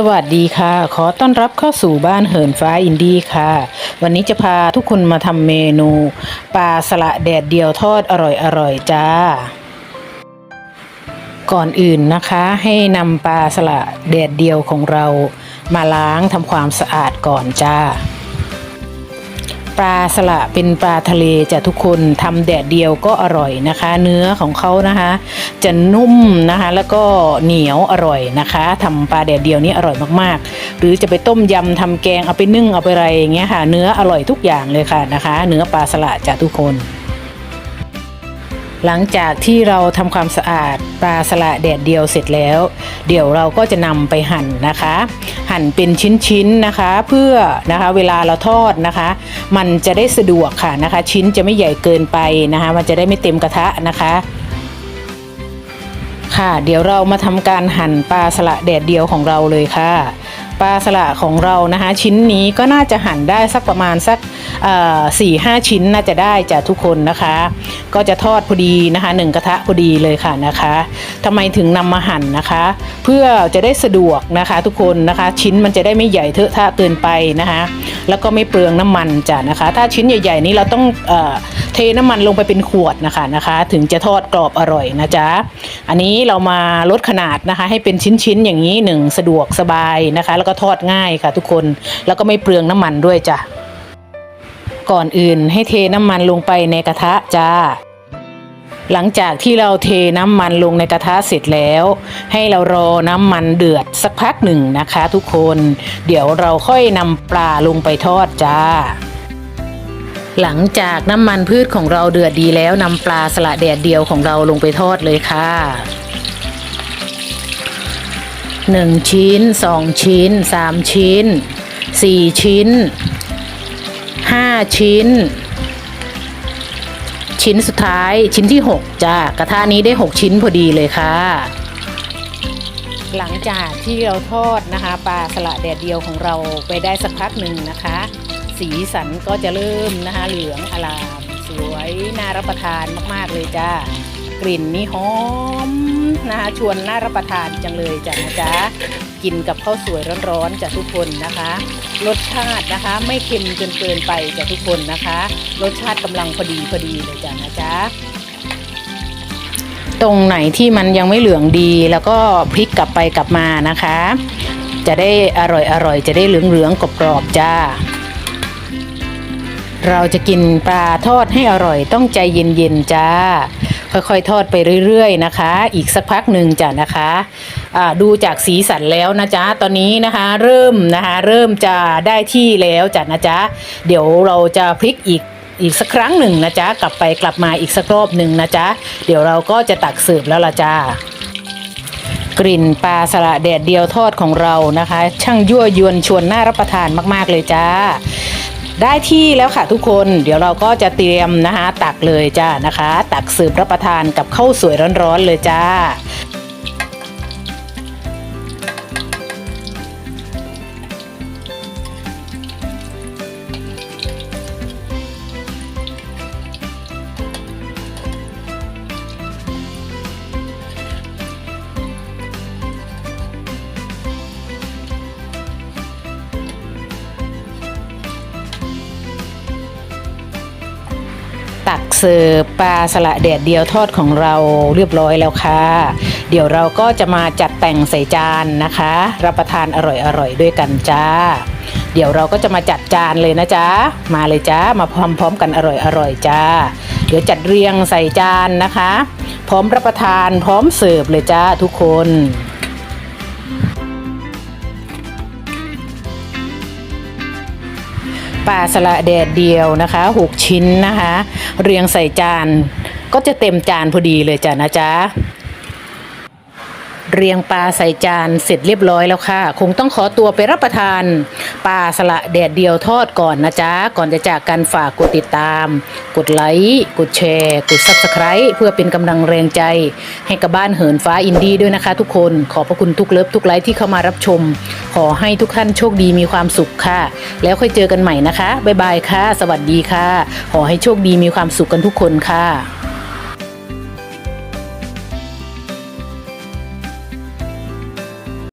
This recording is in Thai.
สวัสดีค่ะ ขอต้อนรับเข้าสู่บ้านเหินฟ้าอินดี้ค่ะ วันนี้จะพาทุกคนมาทำเมนูปลาสละแดดเดียวทอดอร่อยๆจ้า ก่อนอื่นนะคะให้นำปลาสละแดดเดียวของเรามาล้างทำความสะอาดก่อนจ้า ปลาสละเป็นปลาทะเลจะทุกคนทำแดดเดียวก็อร่อยนะคะ เนื้อของเขานะคะ จะนุ่มนะคะ แล้วก็เหนียวอร่อยนะคะทำปลาแดดเดียวนี้อร่อยมากๆ หรือจะไปต้มยำทำแกงเอาไปนึ่งเอาไปอะไรอย่างเงี้ยค่ะ เนื้ออร่อยทุกอย่างเลยค่ะนะคะ เนื้อปลาสละจะทุกคน หลังจากที่เราทำความสะอาดปลาสละแดดเดียวเสร็จแล้ว เดี๋ยวเราก็จะนำไปหั่นนะคะ หั่นเป็นชิ้นๆนะคะ เพื่อนะคะเวลาเราทอดนะคะ มันจะได้สะดวกค่ะนะคะ ชิ้นจะไม่ใหญ่เกินไปนะคะ มันจะได้ไม่เต็มกระทะนะคะค่ะเดี๋ยวเรามาทำการหั่นปลาสละแดดเดียวของเราเลยค่ะ ปลาสละของเรานะคะ ชิ้นนี้ก็น่าจะหั่นได้สักประมาณสัก สี่ห้าชิ้นน่าจะได้จากทุกคนนะคะ ก็จะทอดพอดีนะคะหนึ่งกระทะพอดีเลยค่ะนะคะทำไมถึงนำมาหั่นนะคะ เพื่อจะได้สะดวกนะคะทุกคนนะคะ ชิ้นมันจะได้ไม่ใหญ่เทอะทะเกินไปนะคะ แล้วก็ไม่เปลืองน้ำมันจ้ะนะคะ ถ้าชิ้นใหญ่ ๆ นี้เราต้องเออเทน้ำมันลงไปเป็นขวดนะคะนะคะ ถึงจะทอดกรอบอร่อยนะจ๊ะอันนี้เรามาลดขนาดนะคะ ให้เป็นชิ้นๆอย่างนี้หนึ่งสะดวกสบายนะคะ แล้วก็ทอดง่ายค่ะทุกคนแล้วก็ไม่เปลืองน้ำมันด้วยจ้ะ ก่อนอื่นให้เทน้ำมันลงไปในกระทะจ้า หลังจากที่เราเทน้ำมันลงในกระทะเสร็จแล้ว ให้เรารอน้ำมันเดือดสักพักหนึ่งนะคะทุกคน เดี๋ยวเราค่อยนำปลาลงไปทอดจ้าหลังจากน้ำมันพืชของเราเดือดดีแล้วนำปลาสละแดดเดียวของเราลงไปทอดเลยค่ะหนึ่งชิ้นสองชิ้นสามชิ้นสี่ชิ้น ห้าชิ้น ชิ้นสุดท้ายชิ้นที่ 6จ้ากระทะนี้ได้ 6 ชิ้นพอดีเลยค่ะ หลังจากที่เราทอดนะคะปลาสละแดดเดียวของเราไปได้สักพักหนึ่งนะคะ สีสันก็จะเริ่มนะคะเหลืองอลามสวยน่ารับประทานมากๆเลยจ้ากลิ่นนี่หอมนะคะชวนน่ารับประทานจังเลยจ้ะนะจ๊ะ กินกับข้าวสวยร้อนๆจ้ะทุกคนนะคะ รสชาตินะคะไม่เค็มจนเกินไปจ้ะทุกคนนะคะ รสชาติกำลังพอดีพอดีเลยจ้ะนะจ๊ะตรงไหนที่มันยังไม่เหลืองดีแล้วก็พลิกกลับไปกลับมานะคะ จะได้อร่อยอร่อยจะได้เหลืองเหลืองๆกรอบๆจ้า เราจะกินปลาทอดให้อร่อยต้องใจเย็นๆจ้า ค่อยๆ ทอดไปเรื่อยๆนะคะ อีกสักพักหนึ่งจ้ะนะคะดูจากสีสันแล้วนะจ๊ะตอนนี้นะคะเริ่มนะคะเริ่มจะได้ที่แล้วจ้ะนะจ๊ะเดี๋ยวเราจะพลิกอีกอีกสักครั้งหนึ่งนะจ๊ะกลับไปกลับมาอีกสักรอบหนึ่งนะจ๊ะเดี๋ยวเราก็จะตักเสิร์ฟแล้วละจ้ากลิ่นปลาสละแดดเดียวทอดของเรานะคะ ช่างยั่วยวนชวนน่ารับประทานมาก ๆ เลยจ้า ได้ที่แล้วค่ะทุกคนเดี๋ยวเราก็จะเตรียมนะคะ ตักเลยจ้านะคะ ตักสืบรับประทานกับข้าวสวยร้อนๆเลยจ้า ตักเสิร์ฟปลาสละแดดเดียวทอดของเราเรียบร้อยแล้วค่ะ เดี๋ยวเราก็จะมาจัดแต่งใส่จานนะคะ รับประทานอร่อยๆด้วยกันจ้า เดี๋ยวเราก็จะมาจัดจานเลยนะจ๊ะมาเลยจ้ามาพร้อมๆกันอร่อยๆจ้า เดี๋ยวจัดเรียงใส่จานนะคะ พร้อมรับประทานพร้อมเสิร์ฟเลยจ้าทุกคนปลาสละแดดเดียวนะคะ 6 ชิ้นนะคะ เรียงใส่จาน ก็จะเต็มจานพอดีเลยจ้ะนะจ๊ะ เรียงปลาใส่จานเสร็จเรียบร้อยแล้วค่ะ คงต้องขอตัวไปรับประทานปลาสละแดดเดียวทอดก่อนนะจ๊ะ ก่อนจะจากกันฝากกดติดตาม กดไลค์กดแชร์ กด Subscribe เพื่อเป็นกำลังแรงใจ ให้กับบ้านเหินฟ้าอินดี้ด้วยนะคะทุกคนขอบพระคุณทุกเลิฟทุกไลค์ที่เข้ามารับชม ขอให้ทุกท่านโชคดีมีความสุขค่ะ แล้วค่อยเจอกันใหม่นะคะบ๊ายบายค่ะ สวัสดีค่ะ ขอให้โชคดีมีความสุขกันทุกคนค่ะ